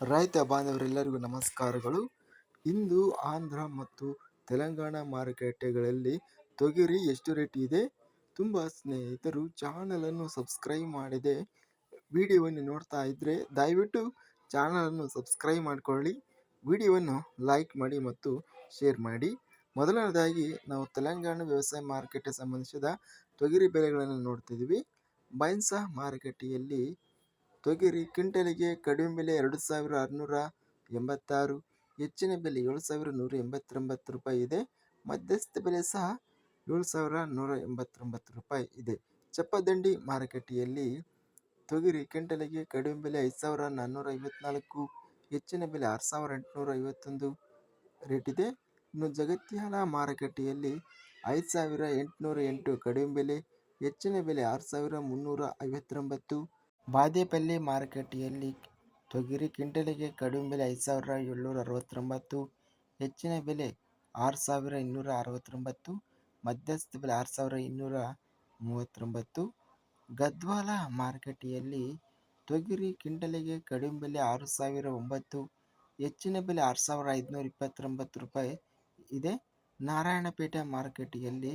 ರೈತ ಬಾಂಧವರೆಲ್ಲರಿಗೂ ನಮಸ್ಕಾರಗಳು. ಇಂದು ಆಂಧ್ರ ಮತ್ತು ತೆಲಂಗಾಣ ಮಾರುಕಟ್ಟೆಗಳಲ್ಲಿ ತೊಗರಿ ಎಷ್ಟು ರೇಟ್ ಇದೆ? ತುಂಬ ಸ್ನೇಹಿತರು ಚಾನಲನ್ನು ಸಬ್ಸ್ಕ್ರೈಬ್ ಮಾಡಿದೆ. ವಿಡಿಯೋವನ್ನು ನೋಡ್ತಾ ಇದ್ದರೆ ದಯವಿಟ್ಟು ಚಾನಲನ್ನು ಸಬ್ಸ್ಕ್ರೈಬ್ ಮಾಡಿಕೊಳ್ಳಿ. ವಿಡಿಯೋವನ್ನು ಲೈಕ್ ಮಾಡಿ ಮತ್ತು ಶೇರ್ ಮಾಡಿ. ಮೊದಲನೇದಾಗಿ ನಾವು ತೆಲಂಗಾಣ ವ್ಯವಸಾಯ ಮಾರುಕಟ್ಟೆ ಸಂಬಂಧಿಸಿದ ತೊಗರಿ ಬೆಲೆಗಳನ್ನು ನೋಡ್ತಿದ್ದೀವಿ. ಬೈನ್ಸಾ ಮಾರುಕಟ್ಟೆಯಲ್ಲಿ ತೊಗರಿ ಕ್ವಿಂಟಲಿಗೆ ಕಡಿಮೆ ಬೆಲೆ ಎರಡು ಸಾವಿರ ಆರುನೂರ ಎಂಬತ್ತಾರು ಹೆಚ್ಚಿನ ಬೆಲೆ ಏಳು ಸಾವಿರ ನೂರ ಎಂಬತ್ತೊಂಬತ್ತು ರೂಪಾಯಿ ಇದೆ. ಮಧ್ಯಸ್ಥ ಬೆಲೆ ಸಹ ಏಳು ಸಾವಿರ ನೂರ ಎಂಬತ್ತೊಂಬತ್ತು ರೂಪಾಯಿ ಇದೆ. ಚಪ್ಪದಂಡಿ ಮಾರುಕಟ್ಟೆಯಲ್ಲಿ ತೊಗರಿ ಕ್ವಿಂಟಲಿಗೆ ಕಡಿಮೆ ಬೆಲೆ ಐದು ಸಾವಿರ ನಾನ್ನೂರ ಐವತ್ನಾಲ್ಕು ಹೆಚ್ಚಿನ ಬೆಲೆ ಆರು ಸಾವಿರ ಎಂಟುನೂರ ಐವತ್ತೊಂದು ರೇಟ್ ಇದೆ. ಇನ್ನು ಜಗತ್ಯಾಲ ಮಾರುಕಟ್ಟೆಯಲ್ಲಿ ಐದು ಸಾವಿರ ಎಂಟುನೂರ ಎಂಟು ಕಡಿಮೆ ಬೆಲೆ, ಹೆಚ್ಚಿನ ಬೆಲೆ ಆರು ಸಾವಿರ ಮುನ್ನೂರ ಐವತ್ತೊಂಬತ್ತು ಬಾದೇಪಲ್ಲಿ ಮಾರುಕಟ್ಟೆಯಲ್ಲಿ ತೊಗರಿ ಕ್ವಿಂಟಲಿಗೆ ಕಡಿಮೆ ಬೆಲೆ ಐದು ಸಾವಿರ ಏಳ್ನೂರ ಅರವತ್ತೊಂಬತ್ತು, ಹೆಚ್ಚಿನ ಬೆಲೆ ಆರು ಸಾವಿರ ಇನ್ನೂರ ಅರವತ್ತೊಂಬತ್ತು, ಮಧ್ಯಸ್ಥ ಬೆಲೆ ಆರು ಸಾವಿರ ಇನ್ನೂರ ಮೂವತ್ತೊಂಬತ್ತು. ಗದ್ವಾಲ ಮಾರುಕಟ್ಟೆಯಲ್ಲಿ ತೊಗರಿ ಕ್ವಿಂಟಲಿಗೆ ಕಡಿಮೆ ಬೆಲೆ ಆರು ಸಾವಿರ ಒಂಬತ್ತು, ಹೆಚ್ಚಿನ ಬೆಲೆ ಆರು ಸಾವಿರ ಐದುನೂರ ಇಪ್ಪತ್ತೊಂಬತ್ತು ರೂಪಾಯಿ ಇದೆ. ನಾರಾಯಣಪೇಟೆ ಮಾರುಕಟ್ಟೆಯಲ್ಲಿ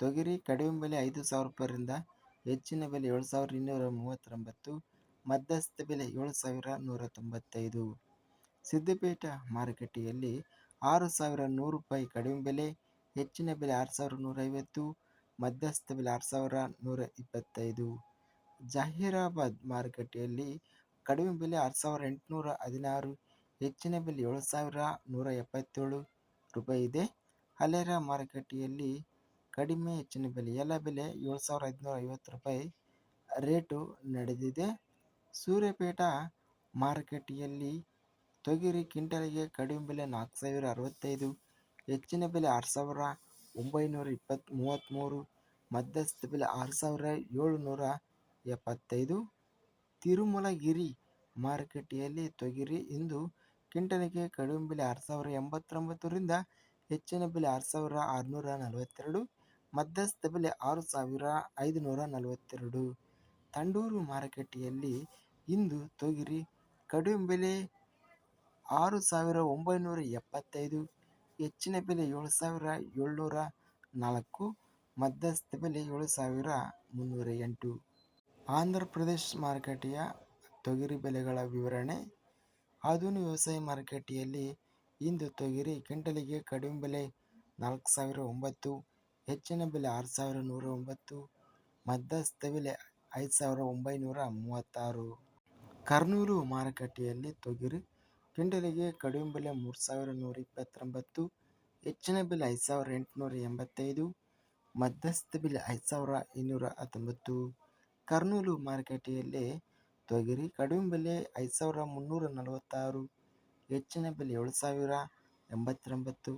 ತೊಗರಿ ಕಡಿಮೆ ಬೆಲೆ ಐದು ಸಾವಿರ ರೂಪಾಯಿರಿಂದ ಹೆಚ್ಚಿನ ಬೆಲೆ ಏಳು ಸಾವಿರದ ಇನ್ನೂರ ಮೂವತ್ತೊಂಬತ್ತು, ಮಧ್ಯಸ್ಥ ಬೆಲೆ ಏಳು ಸಾವಿರ ನೂರ ತೊಂಬತ್ತೈದು ಸಿದ್ದಪೇಟ ಮಾರುಕಟ್ಟೆಯಲ್ಲಿ ಆರು ಸಾವಿರ ನೂರು ರೂಪಾಯಿ ಕಡಿಮೆ ಬೆಲೆ, ಹೆಚ್ಚಿನ ಬೆಲೆ ಆರು ಸಾವಿರ ನೂರೈವತ್ತು ಮಧ್ಯಸ್ಥ ಬೆಲೆ ಆರು ಸಾವಿರ ನೂರ ಇಪ್ಪತ್ತೈದು. ಜಹೀರಾಬಾದ್ ಮಾರುಕಟ್ಟೆಯಲ್ಲಿ ಕಡಿಮೆ ಬೆಲೆ ಆರು ಸಾವಿರ ಎಂಟುನೂರ ಹದಿನಾರು, ಹೆಚ್ಚಿನ ಬೆಲೆ ಏಳು ಸಾವಿರ ನೂರ ಎಪ್ಪತ್ತೇಳು ರೂಪಾಯಿ ಇದೆ. ಹಲೇರ ಮಾರುಕಟ್ಟೆಯಲ್ಲಿ ಕಡಿಮೆ ಹೆಚ್ಚಿನ ಬೆಲೆ, ಎಲ್ಲ ಬೆಲೆ ಏಳು ಸಾವಿರ ಐದುನೂರ ಐವತ್ತು ರೂಪಾಯಿ ರೇಟು ನಡೆದಿದೆ. ಸೂರ್ಯಪೇಟ ಮಾರುಕಟ್ಟೆಯಲ್ಲಿ ತೊಗರಿ ಕ್ವಿಂಟಲ್ಗೆ ಕಡಿಮೆ ಬೆಲೆ ನಾಲ್ಕು ಸಾವಿರ ಅರವತ್ತೈದು ಹೆಚ್ಚಿನ ಬೆಲೆ ಆರು ಸಾವಿರ ಒಂಬೈನೂರ ಇಪ್ಪತ್ತು ಮೂವತ್ತ್ಮೂರು ಮಧ್ಯಸ್ಥ ಬೆಲೆ ಆರು ಸಾವಿರ ಏಳುನೂರ ಎಪ್ಪತ್ತೈದು ತಿರುಮಲಗಿರಿ ಮಾರುಕಟ್ಟೆಯಲ್ಲಿ ತೊಗರಿ ಇಂದು ಕ್ವಿಂಟಲ್ಗೆ ಕಡಿಮೆ ಬೆಲೆ ಆರು ಸಾವಿರ ಎಂಬತ್ತೊಂಬತ್ತರಿಂದ ಹೆಚ್ಚಿನ ಬೆಲೆ ಆರು ಸಾವಿರ ಆರುನೂರ ನಲವತ್ತೆರಡು ಮಧ್ಯಸ್ಥ ಬೆಲೆ ಆರು ಸಾವಿರ ಐದುನೂರ ನಲವತ್ತೆರಡು. ತಂಡೂರು ಮಾರುಕಟ್ಟೆಯಲ್ಲಿ ಇಂದು ತೊಗರಿ ಕಡಿಮೆ ಬೆಲೆ ಆರು ಸಾವಿರ ಒಂಬೈನೂರ ಎಪ್ಪತ್ತೈದು, ಹೆಚ್ಚಿನ ಬೆಲೆ ಏಳು ಸಾವಿರ ಏಳ್ನೂರ ನಾಲ್ಕು, ಮಧ್ಯಸ್ಥ ಬೆಲೆ ಏಳು ಸಾವಿರ ಮುನ್ನೂರ ಎಂಟು. ಆಂಧ್ರ ಪ್ರದೇಶ ಮಾರುಕಟ್ಟೆಯ ತೊಗರಿ ಬೆಲೆಗಳ ವಿವರಣೆ. ಆಧುನಿಕ ವ್ಯವಸಾಯ ಮಾರುಕಟ್ಟೆಯಲ್ಲಿ ಇಂದು ತೊಗರಿ ಕ್ವಿಂಟಲಿಗೆ ಕಡಿಮೆ ಬೆಲೆ ನಾಲ್ಕು ಸಾವಿರ ಒಂಬತ್ತು ಹೆಚ್ಚಿನ ಬೆಲೆ ಆರು ಸಾವಿರ ನೂರ ಒಂಬತ್ತು ಮಧ್ಯಸ್ಥ ಬೆಲೆ ಐದು ಸಾವಿರ ಒಂಬೈನೂರ ಮೂವತ್ತಾರು. ಕರ್ನೂಲು ಮಾರುಕಟ್ಟೆಯಲ್ಲಿ ತೊಗರಿ ಕ್ವಿಂಟಲಿಗೆ ಕಡಿಮೆ ಬೆಲೆ ಮೂರು ಸಾವಿರ ನೂರ ಇಪ್ಪತ್ತೊಂಬತ್ತು, ಹೆಚ್ಚಿನ ಬೆಲೆ ಐದು ಸಾವಿರ ಎಂಟುನೂರ ಎಂಬತ್ತೈದು, ಮಧ್ಯಸ್ಥ ಬೆಲೆ ಐದು ಸಾವಿರ ಇನ್ನೂರ ಹತ್ತೊಂಬತ್ತು. ಕರ್ನೂಲು ಮಾರುಕಟ್ಟೆಯಲ್ಲಿ ತೊಗರಿ ಕಡಿಮೆ ಬೆಲೆ ಐದು ಸಾವಿರ ಮುನ್ನೂರ ನಲವತ್ತಾರು, ಹೆಚ್ಚಿನ ಬೆಲೆ ಏಳು ಸಾವಿರ ಎಂಬತ್ತೊಂಬತ್ತು.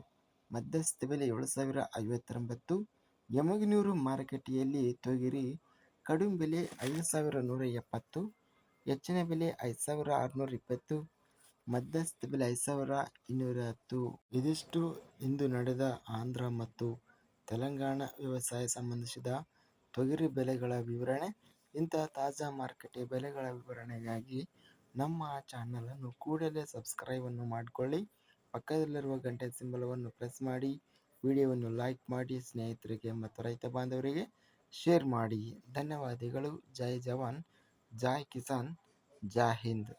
ಮಧ್ಯಸ್ಥ ಬೆಲೆ ಏಳು ಸಾವಿರ ಐವತ್ತೊಂಬತ್ತು. ಯಮಗನೂರು ಮಾರುಕಟ್ಟೆಯಲ್ಲಿ ತೊಗರಿ ಕಡಿಮೆ ಬೆಲೆ ಐದು ಸಾವಿರ ನೂರ ಎಪ್ಪತ್ತು. ಹೆಚ್ಚಿನ ಬೆಲೆ ಐದು ಸಾವಿರ ಆರುನೂರ ಇಪ್ಪತ್ತು. ಮಧ್ಯಸ್ಥ ಬೆಲೆ ಐದು ಸಾವಿರ ಇನ್ನೂರ ಹತ್ತು. ಇದಿಷ್ಟು ಇಂದು ನಡೆದ ಆಂಧ್ರ ಮತ್ತು ತೆಲಂಗಾಣ ವ್ಯವಸಾಯ ಸಂಬಂಧಿಸಿದ ತೊಗರಿ ಬೆಲೆಗಳ ವಿವರಣೆ. ಇಂತಹ ತಾಜಾ ಮಾರುಕಟ್ಟೆ ಬೆಲೆಗಳ ವಿವರಣೆಗಾಗಿ ನಮ್ಮ ಚಾನಲನ್ನು ಕೂಡಲೇ ಸಬ್ಸ್ಕ್ರೈಬನ್ನು ಮಾಡಿಕೊಳ್ಳಿ. ಪಕ್ಕದಲ್ಲಿರುವ ಗಂಟೆ ಸಿಂಬಲವನ್ನು ಪ್ರೆಸ್ ಮಾಡಿ, ವಿಡಿಯೋವನ್ನು ಲೈಕ್ ಮಾಡಿ, ಸ್ನೇಹಿತರಿಗೆ ಮತ್ತು ರೈತ ಬಾಂಧವರಿಗೆ ಶೇರ್ ಮಾಡಿ. ಧನ್ಯವಾದಗಳು. ಜೈ ಜವಾನ್. ಜೈ ಕಿಸಾನ್. ಜೈ ಹಿಂದ್.